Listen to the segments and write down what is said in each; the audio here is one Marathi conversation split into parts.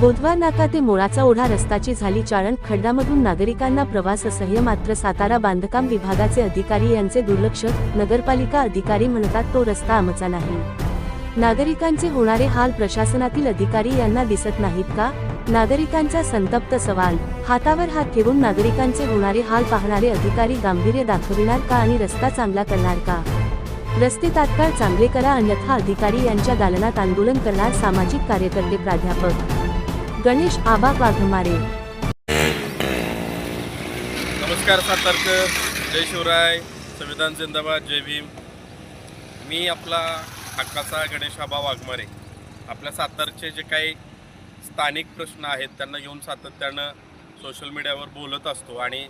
बुधवार नाका ते मुळाचा ओढा रस्ताची झाली चाळण खड्डामधून नागरिकांना प्रवास असह्य मात्र सातारा बांधकाम विभागाचे अधिकारी यांचे दुर्लक्ष नगरपालिका अधिकारी म्हणतात तो रस्ता आमचा नाही. नागरिकांचे होणारे हाल प्रशासनातील अधिकारी यांना दिसत नाहीत का? नागरिकांचा संतप्त सवाल हातावर हात ठेवून नागरिकांचे होणारे हाल पाहणारे अधिकारी गांभीर्य दाखविणार का आणि रस्ता चांगला करणार का? रस्ते तात्काळ चांगले करा अन्यथा अधिकारी यांच्या दालनात आंदोलन करणार सामाजिक कार्यकर्ते प्राध्यापक गणेश आबा वाघमारे नमस्कार सातारकर. जय शिवराय. संविधान जिंदाबाद. जय भीम. मी आपला हक्काचा गणेश आबा वाघमारे. आपल्या सातारचे जे काही स्थानिक प्रश्न आहेत त्यांना येऊन सातत्यानं सोशल मीडियावर बोलत असतो आणि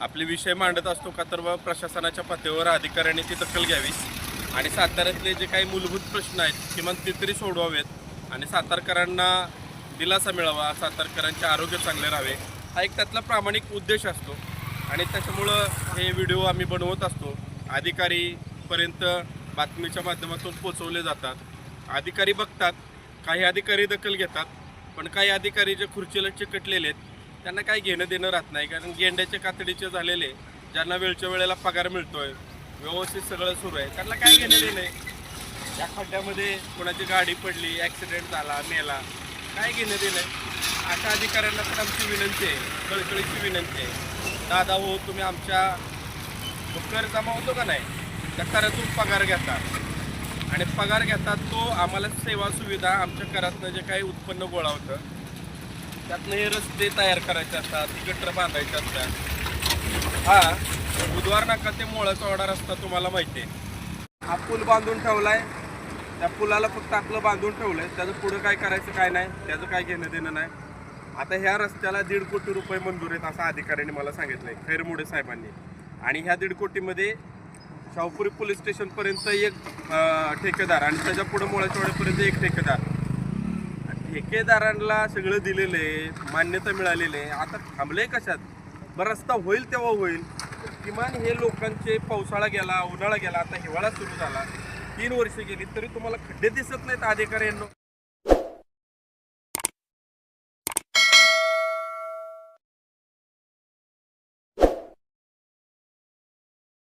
आपले विषय मांडत असतो का तर मग प्रशासनाच्या पातळीवर अधिकाऱ्यांनी ती दखल घ्यावी. आणि साताऱ्यातले जे काही मूलभूत प्रश्न आहेत किमान ते तरी सोडवावेत. आणि सातारकरांना दिलासा मिळावा सातारकरांचे आरोग्य चांगले राहावे हा एक त्यातला प्रामाणिक उद्देश असतो. आणि त्याच्यामुळं हे व्हिडिओ आम्ही बनवत असतो. अधिकारीपर्यंत बातमीच्या माध्यमातून पोचवले जातात. अधिकारी बघतात काही अधिकारी दखल घेतात पण काही अधिकारी जे खुर्चीला चिकटलेले आहेत त्यांना काही घेणं देणं राहत नाही. कारण गेंड्याचे कातडीचे झालेले ज्यांना वेळच्या वेळेला पगार मिळतोय व्यवस्थित सगळं सुरू आहे त्यांना काय घेणं देणं आहे त्या खड्ड्यामध्ये कोणाची गाडी पडली ॲक्सिडेंट झाला मेला काय घेणं देणं अशा अधिकाऱ्यांना पण आमची विनंती आहे. कळकळीची विनंती आहे. दादा हो तुम्ही आमच्या कर जमा होतो का नाही? त्या करातून पगार घेता. आणि पगार घेतात तो आम्हाला सेवा सुविधा आमच्या करातनं जे काही उत्पन्न गोळा होतं त्यातनं हे रस्ते तयार करायचे असतात गटर बांधायचे असतात. हा बुधवार नाका ते मोळाचा ऑर्डर रस्ता तुम्हाला माहिती आहे. हा पूल बांधून ठेवला आहे त्या पुलाला फक्त आपलं बांधून ठेवलं आहे त्याचं पुढं काय करायचं काय नाही त्याचं काय घेणं देणं नाही. आता ह्या रस्त्याला दीड कोटी रुपये मंजूर आहेत असं अधिकाऱ्यांनी मला सांगितलं आहे खैरमुडे साहेबांनी. आणि ह्या दीड कोटीमध्ये शाहपुरी पोलीस स्टेशनपर्यंत एक ठेकेदार आणि त्याच्या पुढं मोळाचवाड्यापर्यंत एक ठेकेदार. ठेकेदारांना सगळं दिलेलं आहे मान्यता मिळालेली आहे. आता थांबले कशात? बरं रस्ता होईल तेव्हा होईल. किमान हे लोकांचे पावसाळा गेला उन्हाळा गेला आता हिवाळा सुरू झाला. तीन वर्ष गेली तरी तुम्हाला खड्डे दिसत नाहीत अधिकाऱ्यांना.